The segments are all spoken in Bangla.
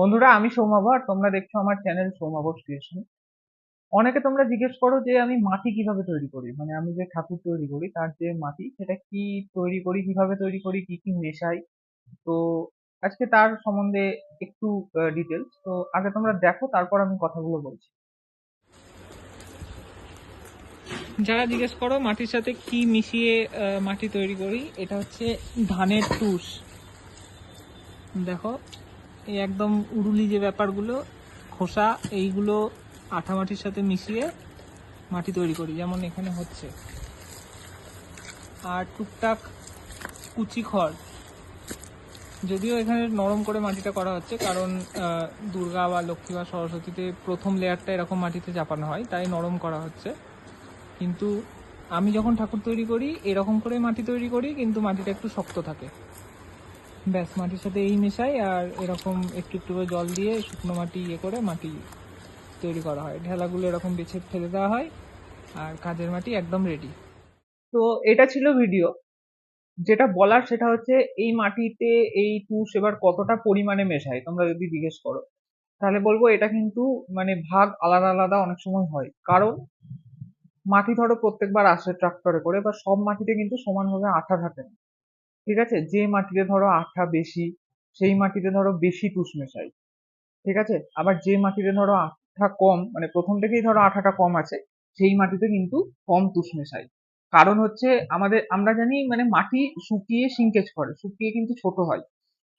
বন্ধুরা, আমি সৌমাভ আর তোমরা দেখছ আমার চ্যানেল সৌমাভ ক্রিয়েশন অনেকে তোমরা জিজ্ঞেস করো যে আমি মাটি কীভাবে তৈরি করি? মানে আমি যে ঠাকুর তৈরি করি, তার যে মাটি, সেটা কি তৈরি করি, কীভাবে তৈরি করি, কি কি মেশাই? তো আজকে তার সম্বন্ধে একটু ডিটেলস তো আগে তোমরা দেখো, তারপর আমি কথাগুলো বলছি। যারা জিজ্ঞেস করো মাটির সাথে কি মিশিয়ে মাটি তৈরি করি, এটা হচ্ছে ধানের তুষ। দেখো এই একদম উরুলি যে ব্যাপারগুলো, খোসা, এইগুলো আঠা মাটির সাথে মিশিয়ে মাটি তৈরি করি, যেমন এখানে হচ্ছে। আর টুকটাক কুচি খড়। যদিও এখানে নরম করে মাটিটা করা হচ্ছে, কারণ দুর্গা বা লক্ষ্মী বা সরস্বতীতে প্রথম লেয়ারটা এরকম মাটিতে চাপানো হয়, তাই নরম করা হচ্ছে। কিন্তু আমি যখন ঠাকুর তৈরি করি, এরকম করে মাটি তৈরি করি, কিন্তু মাটিটা একটু শক্ত থাকে। ব্যাস, মাটির সাথে এই মেশাই আর এরকম একটু একটু করে জল দিয়ে শুকনো মাটি ইয়ে করে মাটি তৈরি করা হয়। ঢেলাগুলো এরকম বেছে ফেলে দেওয়া হয় আর কাজের মাটি একদম রেডি তো এটা ছিল ভিডিও যেটা বলার সেটা হচ্ছে এই মাটিতে এই তুষ এবার কতটা পরিমাণে মেশায়, তোমরা যদি জিজ্ঞেস করো। তাহলে বলব এটা কিন্তু মানে ভাগ আলাদা আলাদা অনেক সময় হয়। কারণ মাটি ধরো প্রত্যেকবার আসে ট্রাক্টরে করে, বা সব মাটিতে কিন্তু সমানভাবে আঠা থাকে না। ঠিক আছে? যে মাটিতে ধরো আঠা বেশি, সেই মাটিতে ধরো বেশি তুষ মেশাই ঠিক আছে? আবার যে মাটিতে ধরো আঠা কম মানে প্রথম থেকেই ধরো আঠাটা কম আছে, সেই মাটিতে কিন্তু কম তুষ মেশাই কারণ হচ্ছে আমাদের, আমরা জানি মানে মাটি শুকিয়ে সিঙ্কেজ করে, শুকিয়ে কিন্তু ছোট হয়।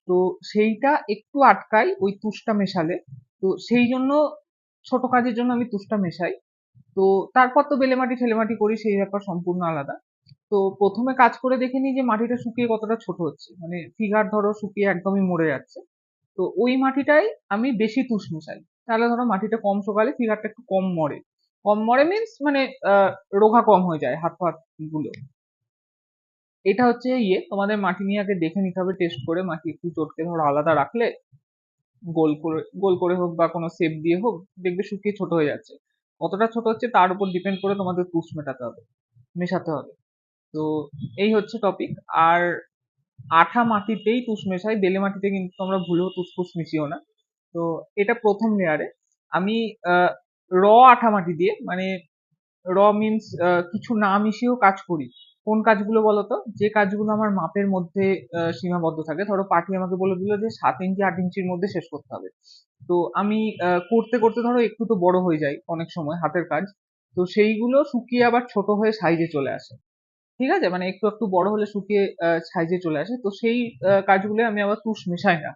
তো সেইটা একটু আটকায় ওই তুষটা মেশালে। তো সেই জন্য ছোট কাজের জন্য আমি তুষটা মেশাই। তো তারপর তো বেলে মাটি ঠেলে মাটি করি, সেই ব্যাপার সম্পূর্ণ আলাদা। তো প্রথমে কাজ করে দেখে নিই যে মাটিটা শুকিয়ে কতটা ছোট হচ্ছে। মানে ফিগার ধরো শুকিয়ে একদমই মরে যাচ্ছে। তো ওই মাটিটাই আমি বেশি তুষ মেশাই। তাহলে ধরো মাটিটা কম শুকালে ফিগারটা একটু কম মরে। কম মরে মিন্স মানে রোগা কম হয়ে যায় হাত ফাতগুলো। এটা হচ্ছে ইয়ে তোমাদের মাটি নিয়ে আগে দেখে নিতে হবে টেস্ট করে। মাটি একটু চটকে ধরো আলাদা রাখলে, গোল করে গোল করে হোক বা কোনো শেপ দিয়ে হোক, দেখবে শুকিয়ে ছোট হয়ে যাচ্ছে। কতটা ছোট হচ্ছে তার উপর ডিপেন্ড করে তোমাদের তুষ মেটাতে হবে, মেশাতে হবে। তো এই হচ্ছে টপিক আর আঠা মাটিতেই তুষ মেশাই, বেলে মাটিতে কিন্তু তোমরা ভুলেও তুষ ফুস মিশিও না। তো এটা প্রথম লেয়ারে আমি র আঠা মাটি দিয়ে মানে র মিন্স কিছু না মিশিয়েও কাজ করি। কোন কাজগুলো বলতো? যে কাজগুলো আমার মাপের মধ্যে সীমাবদ্ধ থাকে। ধরো পার্টি আমাকে বলে দিল যে সাত ইঞ্চি, আট ইঞ্চির মধ্যে শেষ করতে হবে। তো আমি করতে করতে ধরো একটু তো বড় হয়ে যায় অনেক সময় হাতের কাজ। তো সেইগুলো শুকিয়ে আবার ছোট হয়ে সাইজে চলে আসে। ঠিক আছে? মানে একটু একটু বড় হলে শুকিয়ে সাইজে চলে আসে। তো সেই কাজগুলো আমি আবার তুষ মেশাই না।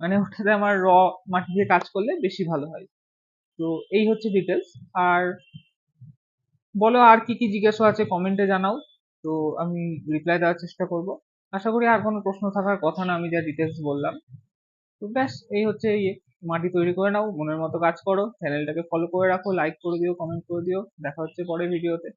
মানে ওটাতে আমার র মাটি দিয়ে কাজ করলে বেশি ভালো হয়। তো এই হচ্ছে ডিটেলস আর বলো, আর কি কি জিজ্ঞাসা আছে কমেন্টে জানাও। তো আমি রিপ্লাই দেওয়ার চেষ্টা করব। আশা করি আর কোনো প্রশ্ন থাকার কথা না, আমি যা ডিটেলস বললাম। তো ব্যাস, এই হচ্ছে ইয়ে। মাটি তৈরি করে নাও, মনের মতো কাজ করো। চ্যানেলটাকে ফলো করে রাখো লাইক করে দিও কমেন্ট করে দিও। দেখা হচ্ছে পরের ভিডিওতে